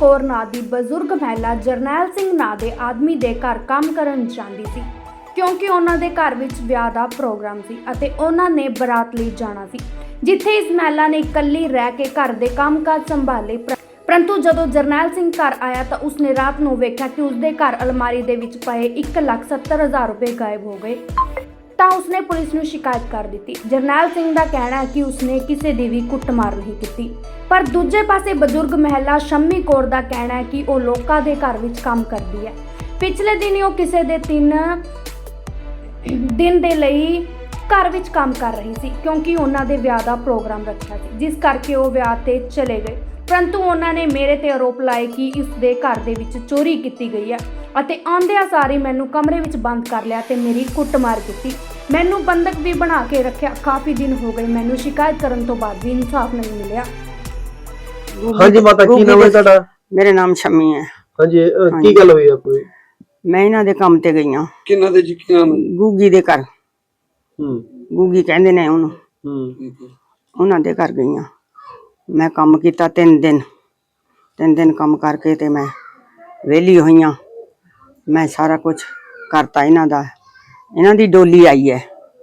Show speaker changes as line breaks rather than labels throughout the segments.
ਕੌਰ ਨਾਂ ਦੀ ਬਜ਼ੁਰਗ ਮਹਿਲਾ ਜਰਨੈਲ ਸਿੰਘ ਨਾਂ ਦੇ ਆਦਮੀ ਦੇ ਘਰ ਕੰਮ ਕਰਨ ਜਾਂਦੀ ਸੀ ਕਿਉਂਕਿ ਉਹਨਾਂ ਦੇ ਘਰ ਵਿੱਚ ਵਿਆਹ ਦਾ ਪ੍ਰੋਗਰਾਮ ਸੀ ਅਤੇ ਉਹਨਾਂ ਨੇ ਬਰਾਤ ਲਈ ਜਾਣਾ ਸੀ ਜਿੱਥੇ ਇਸ ਮਹਿਲਾ ਨੇ ਇਕੱਲੀ ਰਹਿ ਕੇ ਘਰ ਦੇ ਕੰਮਕਾਜ ਸੰਭਾਲੇ। ਪਰੰਤੂ ਜਦੋਂ ਜਰਨੈਲ ਸਿੰਘ ਘਰ ਆਇਆ ਤਾਂ ਉਸਨੇ ਰਾਤ ਨੂੰ ਵੇਖਿਆ ਕਿ ਉਸਦੇ ਘਰ ਅਲਮਾਰੀ ਦੇ ਵਿੱਚ ਪਏ 1,70,000 ਰੁਪਏ ਗਾਇਬ ਹੋ ਗਏ। ਤਾਂ ਉਸਨੇ ਪੁਲਿਸ ਨੂੰ ਸ਼ਿਕਾਇਤ ਕਰ ਦਿੱਤੀ। ਜਰਨੈਲ ਸਿੰਘ ਦਾ ਕਹਿਣਾ ਹੈ ਕਿ ਉਸਨੇ ਕਿਸੇ ਦੀ ਵੀ ਕੁੱਟਮਾਰ ਨਹੀਂ ਕੀਤੀ। ਪਰ ਦੂਜੇ ਪਾਸੇ ਬਜ਼ੁਰਗ ਮਹਿਲਾ ਸ਼ੰਮੀ ਕੌਰ ਦਾ ਕਹਿਣਾ ਹੈ ਕਿ ਉਹ ਲੋਕਾਂ ਦੇ ਘਰ ਵਿੱਚ ਕੰਮ ਕਰਦੀ ਹੈ। ਪਿਛਲੇ ਦਿਨ ਉਹ ਕਿਸੇ ਦੇ ਤਿੰਨ ਦਿਨ ਦੇ ਲਈ ਘਰ ਵਿੱਚ ਕੰਮ ਕਰ ਰਹੀ ਸੀ ਕਿਉਂਕਿ ਉਹਨਾਂ ਦੇ ਵਿਆਹ ਦਾ ਪ੍ਰੋਗਰਾਮ ਰੱਖਿਆ ਸੀ ਜਿਸ ਕਰਕੇ ਉਹ ਵਿਆਹ ਤੇ ਚਲੇ ਗਏ। ਪਰੰਤੂ ਉਹਨਾਂ ਨੇ ਮੇਰੇ ਤੇ ਆਰੋਪ ਲਾਏ ਕਿ ਇਸ ਦੇ ਘਰ ਦੇ ਵਿੱਚ ਚੋਰੀ ਕੀਤੀ ਗਈ ਹੈ ਅਤੇ ਆਂਦਿਆਂ ਸਾਰੀ ਮੈਨੂੰ ਕਮਰੇ ਵਿੱਚ ਬੰਦ ਕਰ ਲਿਆ ਤੇ ਮੇਰੀ ਕੁੱਟਮਾਰ ਕੀਤੀ ਮੈਨੂੰ ਬੰਦਕ ਵੀ ਬਣਾ ਕੇ ਰੱਖਿਆ। ਕਾਫੀ ਦਿਨ ਹੋ ਗਏ ਮੈਨੂੰ ਸ਼ਿਕਾਇਤ ਕਰਨ ਤੋਂ ਬਾਅਦ ਵੀ ਇਨਸਾਫ ਨਹੀਂ ਮਿਲਿਆ।
ਹਾਂਜੀ ਮਾਤਾ ਕੀ ਨਾਮ ਹੈ ਤੁਹਾਡਾ?
ਮੇਰੇ ਨਾਮ ਸ਼ਮੀ ਹੈ।
ਹਾਂਜੀ ਅਹ, ਕੀ ਗੱਲ ਹੋਈ ਆ ਕੋਈ?
ਮੈਂ ਇਹਨਾਂ ਦੇ ਕੰਮ ਤੇ ਗਈ ਹਾਂ।
ਕਿੰਨਾ ਦੇ ਜੀ ਕੀ ਨਾਮ ਹੈ?
ਗੂਗੀ ਦੇ ਘਰ।
ਹੂੰ।
ਗੂਗੀ ਕਹਿੰਦੇ ਨੇ ਉਹਨੂੰ
ਹੂੰ।
ਉਹਨਾਂ ਦੇ ਘਰ ਗਈ ਹਾਂ ਮੈਂ ਕੰਮ ਕੀਤਾ ਤਿੰਨ ਦਿਨ ਤਿੰਨ ਦਿਨ ਕੰਮ ਕਰਕੇ ਤੇ ਮੈਂ ਵਿਹਲੀ ਹੋਈਆਂ। ਮੈਂ ਸਾਰਾ ਕੁਝ ਕਰਤਾ ਇਹਨਾਂ ਦਾ। ਇਹਨਾਂ ਦੀ ਡੋਲੀ ਆਈ ਹੈ।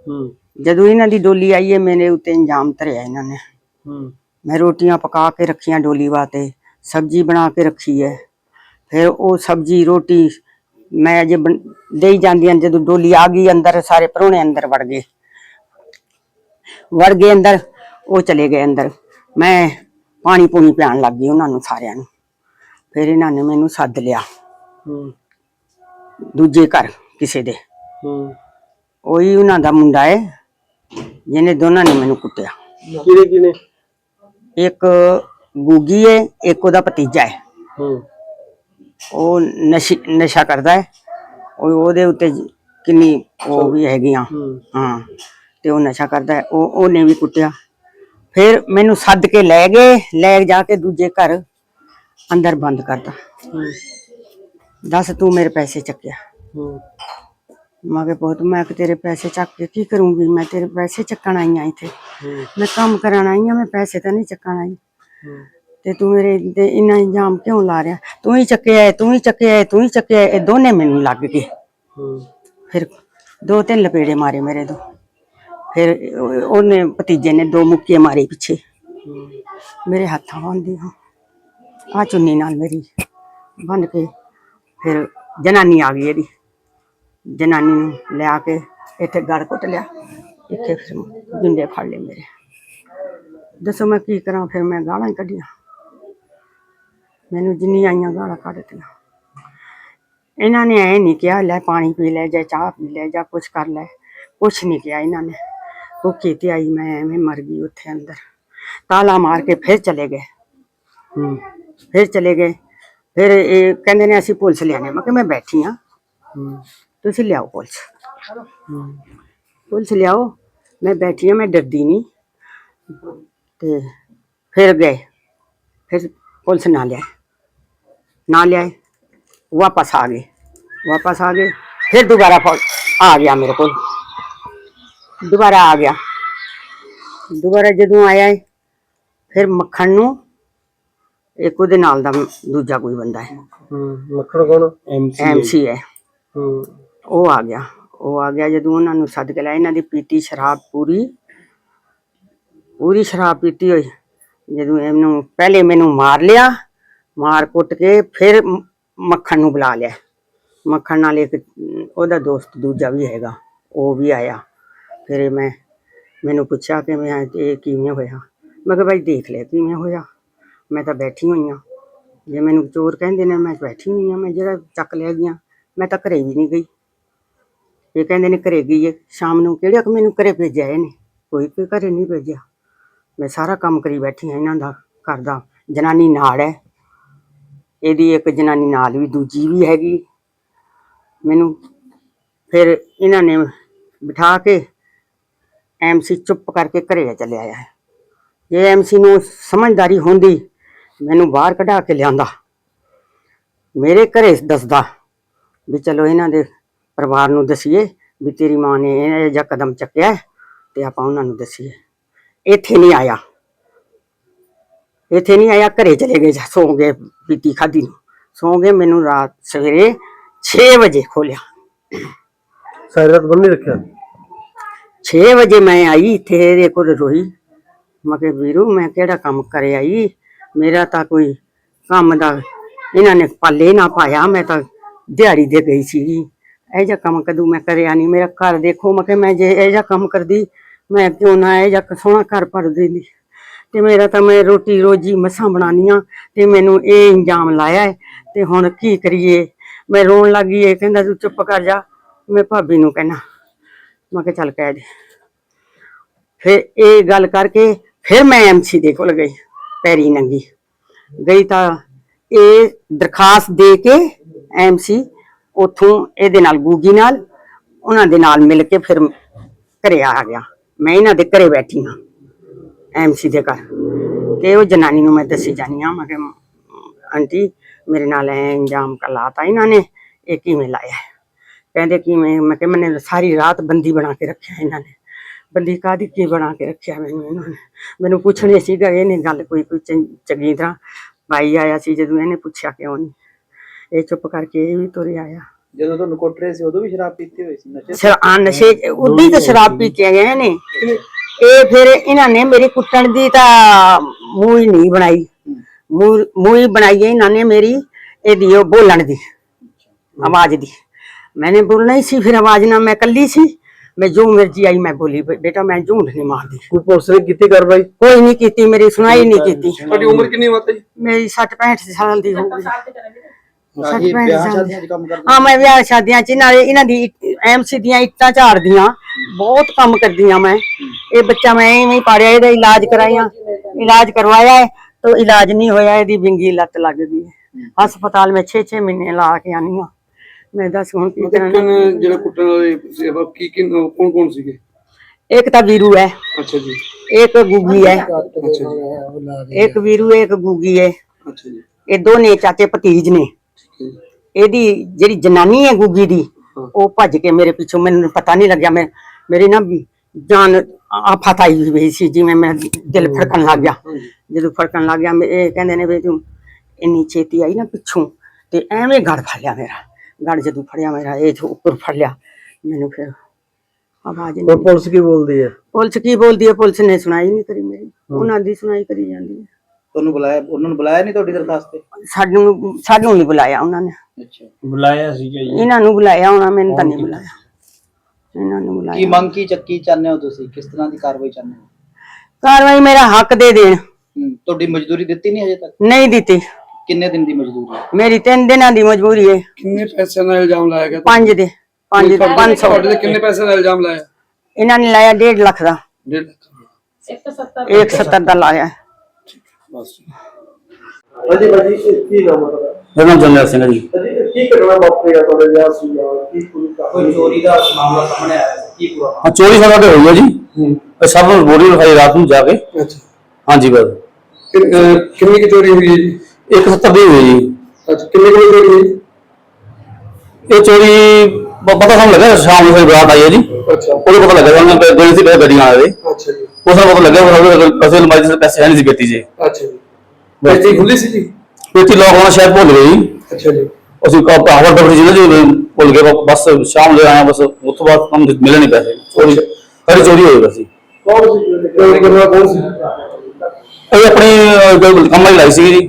ਹੂੰ।
ਜਦੋਂ ਇਹਨਾਂ ਦੀ ਡੋਲੀ ਆਈ ਹੈ ਮੇਰੇ ਉੱਤੇ ਇੰਜਾਮ ਧਰਿਆ ਇਹਨਾਂ ਨੇ।
ਹੂੰ।
ਮੈਂ ਰੋਟੀਆਂ ਪਕਾ ਕੇ ਰੱਖੀਆਂ ਡੋਲੀ ਵਾਸਤੇ ਸਬਜ਼ੀ ਬਣਾ ਕੇ ਰੱਖੀ ਹੈ। ਫਿਰ ਉਹ ਸਬਜ਼ੀ ਰੋਟੀ ਮੈਂ ਅਜੇ ਦੇਈ ਜਾਂਦੀਆਂ ਜਦੋਂ ਡੋਲੀ ਆ ਗਈ ਅੰਦਰ ਸਾਰੇ ਪਰੋਣੇ ਅੰਦਰ ਵੜ ਗਏ। ਵੜ ਗਏ ਅੰਦਰ ਉਹ ਚਲੇ ਗਏ ਅੰਦਰ। ਮੈਂ ਪਾਣੀ ਪੂਣੀ ਪਿਆਣ ਲੱਗ ਗਈ ਉਹਨਾਂ ਨੂੰ ਸਾਰਿਆਂ ਨੂੰ। ਫਿਰ ਇਹਨਾਂ ਨੇ ਮੈਨੂੰ ਸੱਦ ਲਿਆ।
ਹੂੰ।
ਦੂਜੇ ਘਰ ਕਿਸੇ ਦੇ।
ਹੂੰ।
ਉਹੀ ਉਹਨਾਂ ਦਾ ਮੁੰਡਾ ਹੈ ਜਿਹਨੇ ਦੋਨਾਂ ਨੇ ਮੈਨੂੰ ਕੁੱਟਿਆ।
ਕਿਹਦੇ ਕਿਨੇ
ਇੱਕ ਗੂਗੀ ਹੈ ਇੱਕ ਉਹਦਾ ਭਤੀਜਾ ਹੈ
ਹੂੰ।
ਉਹ ਨਸ਼ੀ ਨਸ਼ਾ ਕਰਦਾ ਹੈ। ਉਹ ਉਹਦੇ ਉੱਤੇ ਕਿੰਨੀ ਉਹ ਵੀ ਹੈਗੀਆਂ।
ਹੂੰ।
ਤੇ ਉਹ ਨਸ਼ਾ ਕਰਦਾ ਹੈ। ਉਹ ਉਹਨੇ ਵੀ ਕੁੱਟਿਆ। ਫਿਰ ਮੈਨੂੰ ਸੱਦ ਕੇ ਲੈ ਗਏ। ਲੈ ਜਾ ਕੇ ਦੂਜੇ ਘਰ ਅੰਦਰ ਬੰਦ ਕਰਤਾ। ਦੱਸ ਤੂੰ ਮੇਰੇ ਪੈਸੇ ਚੱਕਿਆ। ਮੈਂ ਕਿਹਾ ਬਹੁਤ ਮੈਂ ਕਿ ਤੇਰੇ ਪੈਸੇ ਚੱਕ ਕੇ ਕੀ ਕਰੂੰਗੀ? ਮੈਂ ਤੇਰੇ ਪੈਸੇ ਚੱਕਣ ਆਈ ਆਂ ਇੱਥੇ। ਮੈਂ ਕੰਮ ਕਰਨ ਆਈ ਆਂ ਮੈਂ ਪੈਸੇ ਤਾਂ ਨਹੀਂ ਚੱਕਣ ਆਈ। ਤੇ ਤੂੰ ਮੇਰੇ ਤੇ ਇੰਨਾ ਇੰਜਾਮ ਕਿਉਂ ਲਾ ਰਿਹਾ? ਤੂੰ ਹੀ ਚੱਕਿਆ ਹੈ, ਤੂੰ ਹੀ ਚੱਕਿਆ ਹੈ, ਤੂੰ ਹੀ ਚੱਕਿਆ ਹੈ। ਇਹ ਦੋਨੇ ਮੈਨੂੰ ਲੱਗ ਗਏ। ਫਿਰ ਦੋ ਤਿੰਨ ਲਪੇੜੇ ਮਾਰੇ ਮੇਰੇ ਤੋਂ ਫਿਰ ਉਹ- ਉਹਨੇ ਭਤੀਜੇ ਨੇ ਦੋ ਮੁੱਕੇ ਮਾਰੇ ਪਿੱਛੇ। ਮੇਰੇ ਹੱਥਾਂ ਬੰਨ੍ਹਦੀ ਹਾਂ ਆ ਚੁੰਨੀ ਨਾਲ ਮੇਰੀ ਬੰਨ ਕੇ ਫਿਰ ਜਨਾਨੀ ਆ ਗਈ ਇਹਦੀ। ਜਨਾਨੀ ਨੂੰ ਲਿਆ ਕੇ ਇੱਥੇ ਗੜ ਕੁੱਟ ਲਿਆ। ਇੱਥੇ ਫਿਰ ਜਿੰਦੇ ਫੜ ਲਏ ਮੇਰੇ। ਦੱਸੋ ਮੈਂ ਕੀ ਕਰਾਂ? ਫਿਰ ਮੈਂ ਗਾਲਾਂ ਹੀ ਕੱਢੀਆਂ। ਮੈਨੂੰ ਜਿੰਨੀ ਆਈਆਂ ਗਾਲਾਂ ਕੱਢ ਦਿੱਤੀਆਂ ਇਹਨਾਂ ਨੇ ਐ ਨਹੀਂ ਕਿਹਾ ਲੈ ਪਾਣੀ ਪੀ ਲੈ ਜਾਂ ਚਾਹ ਪੀ ਲੈ ਜਾਂ ਕੁਛ ਕਰ ਲੈ ਕੁਛ ਨਹੀਂ ਕਿਹਾ ਇਹਨਾਂ ਨੇ ਭੁੱਖੀ ਤੇ ਆਈ ਮੈਂ ਐਵੇਂ ਮਰ ਗਈ ਉੱਥੇ ਅੰਦਰ ਤਾਲਾ ਮਾਰ ਕੇ ਫਿਰ ਚਲੇ ਗਏ
ਹੂੰ
ਫਿਰ ਚਲੇ ਗਏ ਫਿਰ ਇਹ ਕਹਿੰਦੇ ਨੇ ਅਸੀਂ ਪੁਲਿਸ ਲਿਆਣੇ ਮੈਂ ਕਿ ਮੈਂ ਬੈਠੀ ਆ
ਹੂੰ
ਤੁਸੀਂ ਲਿਆਓ ਪੁਲਿਸ
ਹੂੰ
ਪੁਲਿਸ ਲਿਆਓ ਮੈਂ ਬੈਠੀ ਆ ਮੈਂ ਡਰਦੀ ਨਹੀਂ ਤੇ ਫਿਰ ਗਏ ਫਿਰ ਪੁਲਿਸ ਨਾ ਲਿਆਏ ਨਾ ਲਿਆਏ ਵਾਪਸ ਆ ਗਏ ਵਾਪਸ ਆ ਗਏ ਫਿਰ दोबारा फोन आ गया मेरे को दोबारा आ गया दोबारा ਜਦੋਂ ਆਇਆ ਹੈ ਫਿਰ ਮੱਖਣ ਨੂੰ ਇੱਕ ਉਹਦੇ ਨਾਲ ਦਾ ਦੂਜਾ ਕੋਈ ਬੰਦਾ ਹੈ
ਹੂੰ ਮੱਖਣ ਕੌਣ
ਐਮਸੀ ਹੈ
ਹੂੰ
ਉਹ ਆ ਗਿਆ ਉਹ ਆ ਗਿਆ ਜਦੋਂ ਉਹਨਾਂ ਨੂੰ ਸੱਦ ਕੇ ਲਿਆ ਇਹਨਾਂ ਦੀ ਪੀਤੀ ਸ਼ਰਾਬ ਪੂਰੀ ਪੂਰੀ ਸ਼ਰਾਬ ਪੀਤੀ ਹੋਈ ਜਦੋਂ ਇਹਨੂੰ ਪਹਿਲੇ ਮੈਨੂੰ ਮਾਰ ਲਿਆ ਮਾਰ ਕੁੱਟ ਕੇ ਫਿਰ ਮ- ਮੱਖਣ ਨੂੰ ਬੁਲਾ ਲਿਆ। ਮੱਖਣ ਨਾਲ ਇੱਕ, ਉਹਦਾ ਦੋਸਤ ਦੂਜਾ ਵੀ ਹੈਗਾ, ਉਹ ਵੀ ਆਇਆ। ਫਿਰ ਮੈਂ, ਮੈਨੂੰ ਪੁੱਛਿਆ ਕਿ ਮੈਂ ਇਹ ਕਿਵੇਂ ਹੋਇਆ? ਮੈਂ ਕਿਹਾ ਭਾਈ ਦੇਖ ਲੈ ਕਿਵੇਂ ਹੋਇਆ। ਮੈਂ ਤਾਂ ਬੈਠੀ ਹੋਈ ਹਾਂ। ਜੇ ਮੈਨੂੰ ਚੋਰ ਕਹਿੰਦੇ ਨੇ ਮੈਂ ਬੈਠੀ ਹੋਈ ਹਾਂ, ਮੈਂ ਜਿਹੜਾ ਚੱਕ ਲਿਆ ਗਈਆਂ ਮੈਂ ਤਾਂ ਘਰੇ ਵੀ ਨਹੀਂ ਗਈ। ਇਹ ਕਹਿੰਦੇ ਨੇ ਘਰੇ ਗਈ ਹੈ। ਸ਼ਾਮ ਨੂੰ ਕਿਹੜੇ ਕਿ ਮੈਨੂੰ ਘਰੇ ਭੇਜਿਆ ਇਹਨੇ? ਕੋਈ ਕੋਈ ਘਰੇ ਨਹੀਂ ਭੇਜਿਆ। ਮੈਂ ਸਾਰਾ ਕੰਮ ਕਰੀ ਬੈਠੀ ਹਾਂ ਇਹਨਾਂ ਦਾ, ਘਰ ਦਾ। ਜਨਾਨੀ ਨਾਲ ਹੈ। ਇਹਦੀ ਇੱਕ ਜਨਾਨੀ ਨਾਲ ਵੀ ਦੂਜੀ ਵੀ ਹੈਗੀ। ਮੈਨੂੰ ਫਿਰ ਇਹਨਾਂ ਨੇ ਬਿਠਾ ਕੇ ਐਮਸੀ ਚੁੱਪ ਕਰਕੇ ਘਰੇ ਚਲੇ ਆਇਆ। ਹੈ ਜੇ ਐਮਸੀ ਨੂੰ ਸਮਝਦਾਰੀ ਹੁੰਦੀ, ਮੈਨੂੰ ਬਾਹਰ ਕਢਾ ਕੇ ਲਿਆਂਦਾ। ਮੇਰੇ ਘਰੇ ਦੱਸਦਾ ਵੀ ਚਲੋ ਇਹਨਾਂ ਦੇ ਪਰਿਵਾਰ ਨੂੰ ਦਸੀਏ ਵੀ ਤੇਰੀ ਮਾਂ ਨੇ ਇਹ ਜਿਹਾ ਕਦਮ ਚੱਕਿਆ ਹੈ ਤੇ ਆਪਾਂ ਉਹਨਾਂ ਨੂੰ ਦਸੀਏ। ਇੱਥੇ ਨਹੀਂ ਆਇਆ। ਇੱਥੇ ਨਹੀਂ ਆਇਆ ਘਰੇ ਚਲੇ ਗਏ ਸੌਂ ਗਏ ਪੀਤੀ ਖਾਦੀ ਨੂੰ। ਸੌਂ ਗਏ ਮੈਨੂੰ ਰਾਤ ਸਵੇਰੇ 6 ਵਜੇ ਖੋਲਿਆ।
ਸਾਰੀ ਰਾਤ ਬੰਦ ਨਹੀਂ ਰੱਖਿਆ?
6 ਵਜੇ ਮੈਂ ਆਈ ਇੱਥੇ ਇਹਦੇ ਕੋਲ ਰੋਈ। ਮੈਂ ਕਿਹਾ ਵੀਰੂ ਮੈਂ ਕਿਹੜਾ ਕੰਮ ਕਰੇ ਆਈ? ਮੇਰਾ ਤਾਂ ਕੋਈ ਕੰਮ ਦਾ ਇਹਨਾਂ ਨੇ ਪੱਲੇ ਨਾ ਪਾਇਆ ਮੈਂ ਤਾਂ ਦਿਹਾੜੀ ਦੇ ਗਈ ਸੀ। ਇਹ ਜਿਹਾ ਕੰਮ ਕਦੋਂ ਮੈਂ ਕਰਿਆ ਨਹੀਂ। ਮੇਰਾ ਘਰ ਦੇਖੋ ਮੈਂ ਕਿਹਾ ਮੈਂ ਜੇ ਇਹ ਜਿਹਾ ਕੰਮ ਕਰਦੀ ਮੈਂ ਕਿਉਂ ਨਾ ਇਹ ਜਿਹਾ ਸੋਹਣਾ ਘਰ ਭਰ ਦਿੰਦੀ। ਤੇ ਮੇਰਾ ਤਾਂ ਮੈਂ ਰੋਟੀ ਰੋਜੀ ਮਸਾਂ ਬਣਾਉਣੀਆਂ ਤੇ ਮੈਨੂੰ ਇਹ ਇੰਜਾਮ ਲਾਇਆ ਹੈ। ਤੇ ਹੁਣ ਕੀ ਕਰੀਏ? ਮੈਂ ਰੋਣ ਲੱਗੀ ਇਹ ਕਹਿੰਦਾ ਤੂੰ ਚੁੱਪ ਕਰ ਜਾ। ਮੈਂ ਭਾਬੀ ਨੂੰ ਕਹਿਣਾ, ਮੈਂ ਕਿਹਾ ਚੱਲ ਕਹਿ ਦੇ। ਫਿਰ ਇਹ ਗੱਲ ਕਰਕੇ ਫਿਰ ਮੈਂ ਐਮਸੀ ਦੇ ਕੋਲ ਗਈ, ਪੈਰੀ ਨੰਗੀ। ਗਈ ਤਾਂ ਇਹ ਦਰਖਾਸਤ ਦੇ ਕੇ ਐਮਸੀ ਉਥੋਂ ਇਹਦੇ ਨਾਲ ਗੂਗੀ ਨਾਲ, ਉਹਨਾਂ ਦੇ ਨਾਲ ਮਿਲ ਕੇ ਫਿਰ ਘਰੇ ਆ ਗਿਆ। ਮੈਂ ਇਹਨਾਂ ਦੇ ਘਰੇ ਬੈਠੀ ਹਾਂ। ਐਮਸੀ ਦੇ ਘਰ। ਤੇ ਉਹ ਜਨਾਨੀ ਨੂੰ ਮੈਂ ਦੱਸੀ ਜਾਨੀ ਆ ਮੈਂ ਕਿਹਾ ਆਂਟੀ ਮੇਰੇ ਨਾਲ ਐ ਇੰਜਾਮ ਕਲਾਤਾ ਇਹਨਾਂ ਨੇ ਇਹ ਕਿਵੇਂ ਲਾਇਆ ਹੈ? ਕਹਿੰਦੇ ਕਿਵੇਂ? ਮੈਂ ਕਿਹਾ ਮੈਨੇ ਸਾਰੀ ਰਾਤ ਬੰਦੀ ਬਣਾ ਕੇ ਰੱਖਿਆ ਇਹਨਾਂ ਨੇ। ਬੰਦੀ ਕਾਦੀ ਕੀ ਬਣਾ ਕੇ ਰੱਖਿਆ ਮੈਨੂੰ ਇਹਨਾਂ ਨੇ? ਮੈਨੂੰ ਪੁੱਛਣੇ ਸੀਗਾ ਇਹਨੇ ਗੱਲ ਕੋਈ ਕੋਈ ਚੰਗੀ ਤਰ੍ਹਾਂ ਭਾਈ ਆਇਆ ਸੀ ਜਦੋਂ ਇਹਨੇ ਪੁੱਛਿਆ ਕਿਉਂ ਨਹੀਂ? ਇਹ ਚੁੱਪ ਕਰਕੇ ਇਹ ਵੀ ਤੁਰੇ ਆਇਆ।
ਜਦੋਂ ਤੁਹਾਨੂੰ ਕੁੱਟ ਰਹੇ ਸੀ ਉਦੋਂ ਵੀ ਸ਼ਰਾਬ ਪੀਤੀ ਹੋਈ ਸੀ ਨਸ਼ੇ
ਸਰ ਆ ਨਸ਼ੇ ਉਦੀ ਤਾਂ ਸ਼ਰਾਬ ਪੀ ਕੇ ਗਏ ਨੇ। ਇਹ ਫਿਰ ਇਹਨਾਂ ਨੇ ਮੇਰੀ ਕੁੱਟਣ ਦੀ ਤਾਂ ਮੂੰਹ ਹੀ ਨਹੀਂ ਬਣਾਈ। ਮੂੰਹ ਹੀ ਬਣਾਈ ਇਹਨਾਂ ਨੇ ਮੇਰੀ ਇਹਦੀ ਉਹ ਬੋਲਣ ਦੀ ਆਵਾਜ਼ ਦੀ। ਮੈਨੇ ਬੋਲਣਾ ਸੀ ਫਿਰ ਆਵਾਜ਼ ਨਾਲ ਮੈਂ ਕੱਲੀ ਸੀ। ਮੈਂ ਜੋ ਮਰਜ਼ੀ ਆਈ ਮੈਂ ਬੋਲੀ ਬੇਟਾ ਮੈਂ ਝੂਠ ਨਹੀਂ ਮਾਰਦੀ।
ਕੋਈ ਪੁਲਿਸ ਨੇ ਕੀਤੀ ਕਾਰਵਾਈ?
ਕੋਈ ਨਹੀਂ ਕੀਤੀ ਮੇਰੀ ਸੁਣਾਈ ਨਹੀਂ ਕੀਤੀ।
ਤੁਹਾਡੀ ਉਮਰ ਕਿੰਨੀ ਹੋਤੀ
ਮੇਰੀ 60 65 ਸਾਲ ਦੀ ਹੋ ਗਈ ਹਾਂ ਮੈਂ ਵਿਆਹ ਸ਼ਾਦੀਆਂ ਚ ਨਾਲੇ ਇਹਨਾਂ ਦੀ ਐਮਸੀ ਦੀਆਂ ਇੱਟਾਂ ਝਾੜਦੀਆਂ। ਬਹੁਤ ਕੰਮ ਕਰਦੀਆਂ ਮੈਂ। ਇਹ ਬੱਚਾ ਮੈਂ ਐਵੇਂ ਹੀ ਪਾੜਿਆ ਇਹਦਾ ਇਲਾਜ ਕਰਾਇਆ ਇਲਾਜ ਕਰਵਾਇਆ ਹੈ ਤਾਂ ਇਲਾਜ ਨਹੀਂ ਹੋਇਆ ਇਹਦੀ ਵਿੰਗੀ ਲੱਤ ਲੱਗ ਗਈ ਹਸਪਤਾਲ ਮੈਂ 6-6 ਮਹੀਨੇ ਲਾ ਕੇ ਆਨੀ ਹਾਂ। ਮੈਂ ਦੱਸ ਹੁਣ ਕੀ ਕਰਾਂ
ਕਿੰਨ ਜਿਹੜਾ ਕੁੱਟਣ ਵਾਲੇ ਸੇਵਾ ਕੀ ਕੀ ਕੌਣ ਕੌਣ ਸੀਗੇ?
ਇੱਕ ਤਾਂ ਵੀਰੂ ਹੈ।
ਅੱਛਾ ਜੀ।
ਇੱਕ ਗੁੱਗੀ ਹੈ।
ਅੱਛਾ ਜੀ।
ਇੱਕ ਵੀਰੂ ਇੱਕ ਗੁੱਗੀ ਹੈ।
ਅੱਛਾ ਜੀ।
ਇਹ ਦੋਨੇ ਚਾਚੇ ਭਤੀਜ ਨੇ। ਇਹਦੀ ਜਿਹੜੀ ਜਨਾਨੀ ਹੈ ਗੁੱਗੀ ਦੀ ਉਹ ਭੱਜ ਕੇ ਮੇਰੇ ਪਿੱਛੋਂ ਮੈਨੂੰ ਪਤਾ ਨਹੀਂ ਲੱਗਿਆ। ਮੈਂ ਮੇਰੀ ਨਾ ਜਾਨ ਆਫਤ ਆਈ ਹੋਈ ਸੀ ਜਿਵੇਂ ਮੇਰਾ ਦਿਲ ਫੜਕਣ ਲੱਗ ਗਿਆ। ਜਦੋਂ ਫੜਕਣ ਲੱਗ ਗਿਆ ਮੈਂ- ਇਹ ਕਹਿੰਦੇ ਨੇ ਵੀ ਤੂੰ ਇੰਨੀ ਛੇਤੀ ਆਈ ਨਾ ਪਿੱਛੋਂ ਤੇ ਐਵੇਂ ਗੜ ਫੜ ਲਿਆ ਮੇਰਾ। ਗੜ ਜਦੋਂ ਫੜਿਆ ਮੇਰਾ ਇਹ ਤੋਂ ਉੱਪਰ ਫੜ ਲਿਆ ਮੈਨੂੰ ਫਿਰ ਆਵਾਜ਼ ਨਹੀਂ
ਪੁਲਿਸ ਕੀ ਬੋਲਦੀ ਹੈ?
ਪੁਲਿਸ ਕੀ ਬੋਲਦੀ ਹੈ? ਪੁਲਿਸ ਨੇ ਸੁਣਾਈ ਨਹੀਂ ਕਰੀ ਮੇਰੀ। ਉਹਨਾਂ ਦੀ ਸੁਣਾਈ ਕਰੀ ਜਾਂਦੀ ਹੈ।
ਤੁਹਾਨੂੰ ਬੁਲਾਇਆ ਉਹਨਾਂ ਨੂੰ ਬੁਲਾਇਆ ਨਹੀਂ ਤੁਹਾਡੀ ਦਰਖਾਸਤ ਤੇ?
ਸਾਨੂੰ ਸਾਨੂੰ ਨਹੀਂ ਬੁਲਾਇਆ ਉਹਨਾਂ ਨੇ।
ਅੱਛਾ।
ਬੁਲਾਇਆ ਸੀਗਾ ਜੀ।
ਇਹਨਾਂ ਨੂੰ ਬੁਲਾਇਆ ਉਹਨਾਂ ਮੈਨੂੰ ਤਾਂ ਨਹੀਂ ਬੁਲਾਇਆ। ਇਹਨਾਂ ਨੂੰ
ਕੀ
ਬੁਲਾਇਆ
ਮੰਗ ਕੀ ਚੱਕੀ ਚਾਹੁੰਦੇ ਹੋ ਤੁਸੀਂ? ਕਿਸ ਤਰ੍ਹਾਂ ਦੀ ਕਾਰਵਾਈ ਚਾਹੁੰਦੇ ਹੋ?
ਕਾਰਵਾਈ ਮੇਰਾ ਹੱਕ ਦੇ ਦੇਣ।
ਹੂੰ, ਤੁਹਾਡੀ ਮਜ਼ਦੂਰੀ ਦਿੱਤੀ ਨਹੀਂ ਹਜੇ ਤੱਕ?
ਨਹੀਂ ਦਿੱਤੀ।
ਕਿੰਨੇ ਦਿਨ ਦੀ ਮਜ਼ਦੂਰੀ ਹੈ?
ਮੇਰੀ ਤਿੰਨ ਦਿਨਾਂ ਦੀ ਮਜਬੂਰੀ ਹੈ।
ਕਿੰਨੇ ਪੈਸੇ ਦਾ ਇਲਜ਼ਾਮ ਲਾਇਆ ਗਿਆ
ਪੰਜ ਦੇ ਪੰਜ ਦੇ 500
ਤੁਹਾਡੇ ਤੇ ਕਿੰਨੇ ਪੈਸੇ ਦਾ ਇਲਜ਼ਾਮ ਲਾਇਆ?
ਇਹਨਾਂ ਨੇ ਲਾਇਆ 1.5 ਲੱਖ ਦਾ।
1.5
170 ਦਾ। ਲਾਇਆ।
ਬਸ। ਹਾਂਜੀ ਭਾਜੀ ਇਹ ਕੀ ਨਾਮ ਹੈ ਤੁਹਾਡਾ?
ਮੇਰਾ ਨਾਮ ਜੰਗਲ ਸਿੰਘ ਹੈ ਜੀ।
ਜੀ ਇਹ ਕੀ ਘਟਨਾ ਵਾਪਰੀ ਆ ਤੁਹਾਡੇ ਵਿਆਹ ਸੀ ਜਾਂ ਕੀ ਪੂਰੀ
ਕੋਈ ਚੋਰੀ ਦਾ ਮਾਮਲਾ ਸਾਹਮਣੇ ਆਇਆ ਸੀ ਕੀ ਪੂਰਾ
ਹਾਂ ਚੋਰੀ ਸਾਡਾ ਤੇ ਹੋਈ ਹੈ ਜੀ। ਇਹ ਸਭ ਨੂੰ ਬੋਰੀ ਲਿਖਾਈ ਰਾਤ ਨੂੰ ਜਾ ਕੇ।
ਅੱਛਾ।
ਹਾਂਜੀ ਬਸ।
ਕਿੰਨ- ਅਹ ਕਿੰਨੀ ਕੁ ਚੋਰੀ ਹੋਈ ਹੈ ਜੀ?
170 ਦੀ ਹੋਈ ਜੀ।
ਅੱਛਾ ਕਿੰਨੇ ਕੁ ਚੋਰੀ ਹੋਈ
ਇਹ ਚੋਰੀ ਪ- ਪਤਾ ਸਾਨੂੰ ਲੱਗਾ ਸ਼ਾਮ ਨੂੰ ਸਾਡੀ ਬਰਾਤ ਆਈ ਹੈ ਜੀ।
ਅੱਛਾ।
ਉਹਨੂੰ ਪਤਾ ਲੱਗਾ ਸਾਨੂੰ ਕਿ ਜਿਹੜੀ ਸੀ ਪਹਿਲਾਂ ਗੱਡੀਆਂ ਆਏ
ਅੱਛਾ ਜੀ।
ਉਸ ਨੂੰ ਪਤਾ ਲੱਗਾ ਫਿਰ ਪੈਸੇ ਲਮਾਈ ਦੇ ਪੈਸੇ ਹੈ ਨਹੀਂ ਸੀ ਗੱਡੀ 'ਚ।
ਅੱਛਾ ਜੀ। ਬੇਟੀ ਖੁੱਲੀ ਸੀ ਜੀ?
ਪੇਟੀ ਲੋਕ ਹੋਣਾ ਸ਼ਾਇਦ ਭੁੱਲ ਗਏ ਜੀ।
ਅੱਛਾ ਜੀ।
ਅਸੀਂ ਪਾਵਰ ਡਬਲ ਜੀ ਜੀ ਭੁੱਲ ਗਏ ਬਸ ਸ਼ਾਮ ਦੇ ਆਇਆ ਬਸ ਉਸ ਤੋਂ ਬਾਅਦ ਕੰਮ ਮਿਲੇ ਨਹੀਂ ਪੈਸੇ ਚੋਰੀ ਸਾਰੀ ਚੋਰੀ
ਕੌਣ ਸੀ? ਕੌਣ ਸੀ?
ਇਹ ਆਪਣੀ ਅਹ, ਜੋ ਕੰਮ ਵਾਲੀ ਲਾਈ ਸੀ ਜੀ।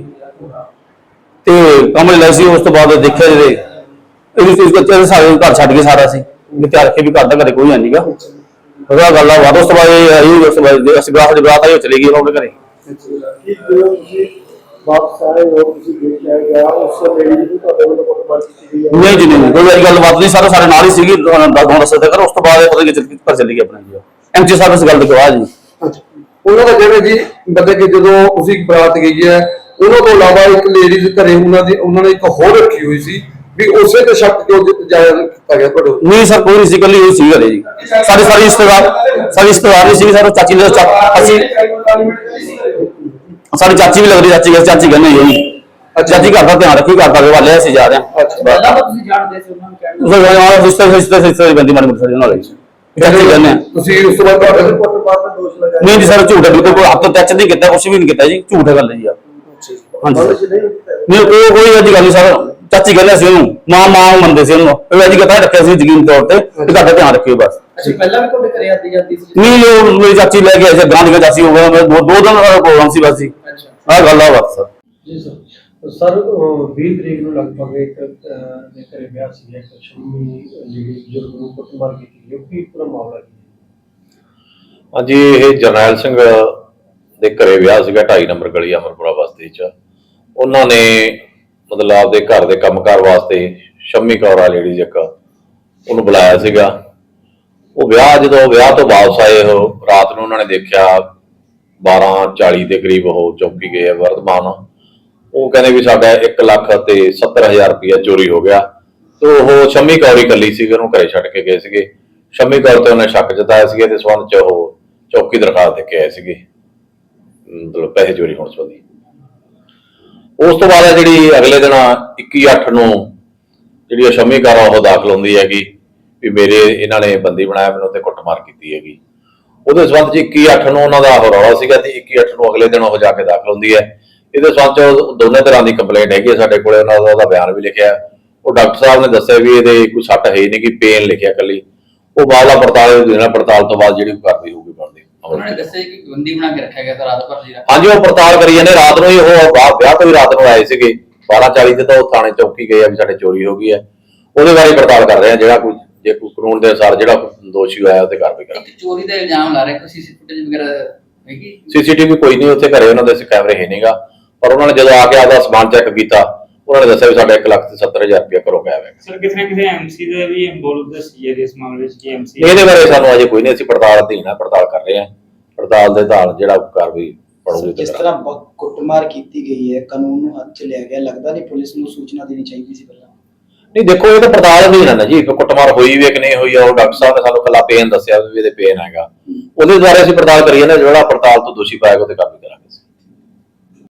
ਤੇ ਕੰਮ ਵਾਲੀ ਲਾਈ ਸੀ ਉਸ ਤੋਂ ਬਾਅਦ ਦੇਖਿਆ ਜਿਹੜੇ ਇਹ ਇਸ ਬੱਚੇ ਸਾਰੇ ਘਰ ਛੱਡ ਕੇ ਸਾਰਾ ਸੀ ਵੀ ਤਿਆਰ ਕੇ ਵੀ ਘਰ ਦਾ ਘਰੇ ਕੋਈ ਹੈ ਨਹੀਂਗਾ ਉਹਦਾ ਗੱਲ ਆ ਬਾਅਦ ਉਸ ਤੋਂ ਬਾਅਦ ਇਹ ਆਈ ਉਸ ਤੋਂ ਬਾਅਦ ਅਸੀਂ ਬਰਾਤ ਦੀ ਆਈ ਉਹ ਚਲੀ ਗਈ ਆਪਣੇ ਘਰੇ।
ਕੀ ਵਾਪਸ ਆਏ ਹੋ ਤੁਸੀਂ ਦੇਖਿਆ ਗਿਆ ਉਸ ਸਮੇਂ ਜਿਹੜੀ ਤੁਹਾਡੇ ਵੱਲੋਂ ਕੁੱਟਮਾਰ ਕੀਤੀ ਗਈ ਹੈ।
ਨਹੀਂ ਜੀ ਨਹੀਂ ਕੋਈ ਵਾਰੀ ਗੱਲ ਬਾਤ ਨਹੀਂ ਸਾਰਾ ਸਾਰੇ ਨਾਲ ਹੀ ਸੀਗੀ ਤੁਹਾਨੂੰ ਦੱਸ ਦੱਸ ਸਕਦਾ ਕਰ ਉਸ ਤੋਂ ਬਾਅਦ ਇਹ ਪਤਾ ਕਿ ਚੱਲ ਘਰ ਚਲੀ ਗਈ ਆਪਣਾ ਜੀ ਐਮਜੀ ਸਾਹਿਬ ਇਸ ਗੱਲ ਦੇ ਗਵਾਹ ਜੀ।
ਅੱਛਾ ਉਹਨਾਂ ਦਾ ਕਹਿੰਦੇ ਜੀ ਬੰਦੇ ਕਿ ਜਦੋਂ ਤੁਸੀਂ ਬਰਾਤ ਗਈ ਹੈ ਉਹਨਾਂ ਤੋਂ ਇਲਾਵਾ ਇੱਕ ਲੇਡੀਜ਼ ਘਰੇ ਉਹਨਾਂ ਦੀ ਉਹਨਾਂ ਨੇ ਇੱਕ ਹੋਰ ਰੱਖੀ ਹੋਈ ਸੀ ਵੀ ਉਸੇ ਤੇ ਸ਼ੱਕ ਕਿਉਂ ਜਾਇਆ ਕੀਤਾ ਗਿਆ ਤੁਹਾਡੇ ਵੱਲੋਂ?
ਨਹੀਂ ਸਰ ਕੋਈ ਨਹੀਂ ਸੀ ਇਕੱਲੀ ਹੋਈ ਸੀ ਘਰੇ ਜੀ। ਸਾਡੀ ਸਾਰੀ ਰਿਸ਼ਤੇਦਾਰ ਸਾਡੀ ਰਿਸ਼ਤੇਦਾਰ ਨਹੀਂ ਸੀ ਸਾਡਾ ਚਾਚੀ ਦੇ ਸਾਡੀ ਚਾਚੀ ਵੀ ਲੱਗਦੀ ਚਾਚੀ ਗਏ ਚਾਚੀ ਕਹਿੰਦੇ ਜੀ ਚਾਚੀ ਘਰ ਦਾ ਧਿਆਨ ਰੱਖੀ ਘਰ ਦਾ ਹਵਾਲੇ ਅਸੀਂ ਜਾ ਰਹੇ ਹਾਂ।
ਅੱਛਾ।
ਤੁਸੀਂ ਜਾਣਦੇ ਸੀ ਉਹਨਾਂ ਨੂੰ
ਤੋਂ ਬਾਅਦ ਰਿਸ਼ਤੇ ਰਿਸ਼ਤੇ ਰਿਸ਼ਤੇ ਬੰਦੀ ਮਾਰੀ ਮੁੱਠੀ ਨਾਲ ਚਾਚੀ ਕਹਿੰਦੇ
ਤੁਸੀਂ ਉਸ ਤੋਂ ਬਾਅਦ ਤੁਹਾਡੇ
ਨਹੀਂ ਜੀ ਸਰ ਝੂਠ ਹੈ ਬਿਲਕੁਲ ਹੱਥ ਟੱਚ ਨਹੀਂ ਕੀਤਾ ਕੁਝ ਵੀ ਨਹੀਂ ਕੀਤਾ ਜੀ। ਝੂਠ ਹੈ ਗੱਲ ਜੀ ਆ। ਹਾਂਜੀ। ਨਹੀਂ ਉਹ ਕੋਈ ਅਜੀ ਗੱਲ ਨਹੀਂ ਸਰ। ਚਾਚੀ ਕਹਿੰਦੇ ਸੀ ਉਹਨੂੰ ਮਾਂ ਮਾਂ ਮੰਨਦੇ ਸੀ ਉਹਨੂੰ। ਉਹ ਅਜੀ ਕਹਤਾ ਰੱਖਿਆ ਸੀ ਯਕੀਨ ਤੌਰ ਤੇ। ਤੁਹਾਡਾ ਧਿਆਨ ਰੱਖਿਓ ਬਸ।
ਅੱਛਾ ਪਹਿਲਾਂ ਵੀ ਤੁਹਾਡੇ ਘਰੇ ਆਦੀ ਜਾਂਦੀ ਸੀ?
ਨਹੀਂ ਉਹ ਮੇਰੀ ਚਾਚੀ ਲੈ ਕੇ ਆਈ ਸੀ ਗਾਂ ਦੀ ਚਾਚੀ ਹੋ ਗਿਆ ਦੋ ਦੋ ਦਿਨ ਦਾ ਪ੍ਰੋਗਰਾਮ ਸੀ ਬਸ ਜੀ।
ਅੱਛਾ।
ਆਹ ਗੱਲ ਆ ਬਸ। Sir
ji sir. ਸਰ ਉਹ 20 ਤਰੀਕ ਨੂੰ ਲਗਭਗ ਇੱਕ ਦੇ ਘਰੇ ਵਿਆਹ ਸੀ ਇੱਕ ਸ਼ਮੀ ਜਿਹੜੀ ਬਜ਼ੁਰਗ ਨੂੰ ਕੁੱਟਮਾਰ ਕੀਤੀ ਗਈ ਉਹ ਕੀ ਪੂਰਾ ਮਾਮਲਾ ਕੀ ਹੈ?
ਹਾਂਜੀ ਇਹ ਜਰਨੈਲ ਸਿੰਘ ਦੇ ਘਰੇ ਵਿਆਹ ਸੀਗਾ 2.5 ਨੰਬਰ ਗਲੀ ਅਮਰਪੁਰਾ ਬਸਤੀ 'ਚ ਉਹਨਾਂ ਨੇ ਮਤਲਬ ਆਪਦੇ ਘਰ ਦੇ ਕੰਮਕਾਰ ਵਾਸਤੇ ਸ਼ੰਮੀ ਕੌਰ ਆ ਲੇਡੀਜ਼ ਇੱਕ ਉਹਨੂੰ ਬੁਲਾਇਆ ਸੀਗਾ। ਉਹ ਵਿਆਹ ਜਦੋਂ ਵਿਆਹ ਤੋਂ ਵਾਪਸ ਆਏ ਉਹ, ਰਾਤ ਨੂੰ ਉਹਨਾਂ ਨੇ ਦੇਖਿਆ 12:40 ਦੇ ਕਰੀਬ ਉਹ ਚੌਕੀ ਗਏ ਆ ਵਰਧਮਾਨ। ਉਹ ਕਹਿੰਦੇ ਵੀ ਸਾਡਾ 1 ਲੱਖ ਤੇ 70000 ਰੁਪਇਆ ਚੋਰੀ ਹੋ ਗਿਆ। ਤੇ ਉਹ ਸ਼ੰਮੀ ਕੌਰੀ ਹੀ ਇਕੱਲੀ ਸੀ ਉਹਨੂੰ ਘਰੇ ਛੱਡ ਕੇ ਗਏ ਸੀਗੇ। ਸ਼ੰਮੀ ਕੌਰ ਤੇ ਉਹਨੇ ਸ਼ੱਕ ਜਤਾਇਆ ਸੀਗਾ ਤੇ ਸਬੰਧ ਚ ਉਹ ਚੌਕੀ ਦਰਖਾਸਤ ਦੇ ਕੇ ਆਏ ਸੀਗੇ। ਮਤਲਬ ਪੈਸੇ ਚੋਰੀ ਹੋਣ ਸੰਬੰਧੀ। ਉਸ ਤੋਂ ਬਾਅਦ ਜਿਹੜੀ ਅਗਲੇ ਦਿਨ 21/8 ਨੂੰ ਜਿਹੜੀ ਉਹ ਸ਼ੰਮੀ ਕੌਰ ਉਹ ਦਾਖਲ ਹੁੰਦੀ ਹੈਗੀ। ਵੀ ਮੇਰੇ ਇਹਨਾਂ ਨੇ ਬੰਦੀ ਬਣਾਇਆ ਮੈਨੂੰ ਤੇ ਕੁੱਟਮਾਰ ਕੀਤੀ ਹੈਗੀ। ਉਹਦੇ ਸੰਬੰਧ ਚ 21/8 ਨੂੰ ਉਹਨਾਂ ਦਾ ਰੌਲਾ ਸੀਗਾ ਤੇ 21/8 ਨੂੰ ਅਗਲੇ ਦਿਨ ਉਹ ਜਾ ਕੇ ਦਾਖਲ ਹੁੰਦੀ ਹੈ। ਇਹਦੇ ਸੰਬੰਧ ਚ ਦੋਨੇ ਤਰ੍ਹਾਂ ਦੀ ਕੰਪਲੇਂਟ ਹੈਗੀ ਸਾਡੇ ਕੋਲੇ ਉਹਨਾਂ ਦਾ ਉਹਦਾ ਬਿਆਨ ਵੀ ਲਿਖਿਆ। ਉਹ ਡਾਕਟਰ ਸਾਹਿਬ ਨੇ ਦੱਸਿਆ ਵੀ ਇਹਦੇ ਕੋਈ ਸੱਟ ਹੈ ਨਹੀਂ ਕਿ ਪੇਨ ਲਿਖਿਆ ਕੱਲੀ ਉਹ ਬਾਅਦ ਪੜਤਾਲ ਦੇਣਾ ਪੜਤਾਲ ਤੋਂ ਬਾਅਦ ਜਿਹੜੀ ਕਰਦੀ ਹੋਊਗੀ ਬਣਦੀ
ਉਹਨਾਂ ਨੇ ਦੱਸਿਆ ਕਿ ਬੰਦੀ ਬਣਾ ਕੇ ਰੱਖਿਆ ਗਿਆ ਸੀ ਰਾਤ ਭਰ ਜੀ ਦਾ
ਹਾਂਜੀ ਉਹ ਪੜਤਾਲ ਕਰੀ ਜਾਂਦੇ ਰਾਤ ਨੂੰ ਹੀ ਉਹ ਵਿਆਹ ਤੋਂ ਹੀ ਰਾਤ ਨੂੰ ਆਏ ਸੀਗੇ। 12:40 ਤੇ ਤਾਂ ਉਹ ਥਾਣੇ ਚੌਕੀ ਗਏ ਆ ਵੀ ਸਾਡੇ ਚੋਰੀ ਹੋ ਗਈ ਹੈ। ਉਹਦੇ ਬਾਰੇ ਪੜਤਾਲ ਕਰ ਰਹੇ ਆ ਜਿਹੜਾ ਕੋਈ ਜੇ ਕੋਈ ਕਾਨੂੰਨ ਦੇ ਅਨੁਸਾਰ ਜਿਹੜਾ ਦੋਸ਼ੀ ਹੋਇਆ ਉਹਤੇ ਕਾਰਵਾਈ ਕਰਾਂਗੇ।
ਚੋਰੀ ਦਾ ਇਲਜ਼ਾਮ ਲਾ ਰਿਹਾ ਕੋਈ ਸੀਸੀ ਫੁਟੇਜ ਵਗੈਰਾ ਹੈਗੀ?
ਸੀਸੀਟੀਵੀ ਕੋਈ ਨਹੀਂ ਉੱਥੇ ਘਰੇ ਉਹਨਾਂ ਦੇ ਕੈਮਰੇ ਹੈ ਨਹੀਂਗਾ। ਪਰ ਉਹਨਾਂ ਨੇ ਜਦੋਂ ਆ ਕੇ ਆਪਦਾ ਸਮਾਨ ਚੈੱਕ ਕੀਤਾ ਉਹਨਾਂ ਨੇ ਦੱਸਿਆ ਵੀ ਸਾਡਾ 1 ਲੱਖ ਤੇ 70000 ਰੁਪਏ ਘਰੋਂ ਗਾਇਬ ਹੈ
ਸਰ ਕਿਸੇ ਨਾ ਕਿਸੇ ਐਮਸੀ ਦਾ ਵੀ ਇਨਵੋਲਵ ਦੱਸੀ ਹੈ ਇਸ ਮਾਮਲੇ ਵਿੱਚ ਕਿ ਐਮਸੀ
ਇਹਦੇ ਬਾਰੇ ਸਾਨੂੰ ਅਜੇ ਕੋਈ ਨਹੀਂ ਅਸੀਂ ਪੜਤਾਲ ਅਧੀਨ ਆ ਪੜਤਾਲ ਕਰ ਰਹੇ ਹਾਂ ਪੜਤਾਲ ਦੇ ਆਧਾਰ ਜਿਹੜਾ ਕਾਰਵਾਈ ਪੜੂਗੀ
ਜਿਸ ਤਰ੍ਹਾਂ ਕੁੱਟਮਾਰ ਕੀਤੀ ਗਈ ਹੈ ਕਾਨੂੰਨ ਨੂੰ ਹੱਥ ਚ ਲਿਆ ਗਿਆ ਲੱਗਦਾ ਨਹੀਂ ਪੁਲਿਸ ਨੂੰ ਸੂਚਨਾ ਦੇਣੀ ਚਾਹੀਦੀ ਸੀ ਪਹਿਲਾਂ।
ਨਹੀਂ ਦੇਖੋ ਇਹ ਤਾਂ ਪੜਤਾਲ ਅਧੀਨ ਨਾ ਜੀ। ਕਿ ਕੁੱਟਮਾਰ ਹੋਈ ਵੀ ਹੈ ਕਿ ਨਹੀਂ ਹੋਈ ਆ ਉਹ ਡਾਕਟਰ ਸਾਹਿਬ ਨੇ ਸਾਨੂੰ ਕੱਲਾ ਪੇਨ ਦੱਸਿਆ ਵੀ ਇਹਦੇ ਪੇਨ ਹੈਗਾ। ਉਹਦੇ ਦੁਆਰਾ ਅਸੀਂ ਪੜਤਾਲ ਕਰੀ ਜਾਂਦੇ ਹਾਂ, ਜਿਹੜਾ ਪੜਤਾਲ ਤੋਂ ਦੋਸ਼ੀ ਪਾਇਆ ਉਹਦੇ ਕਾਬੂ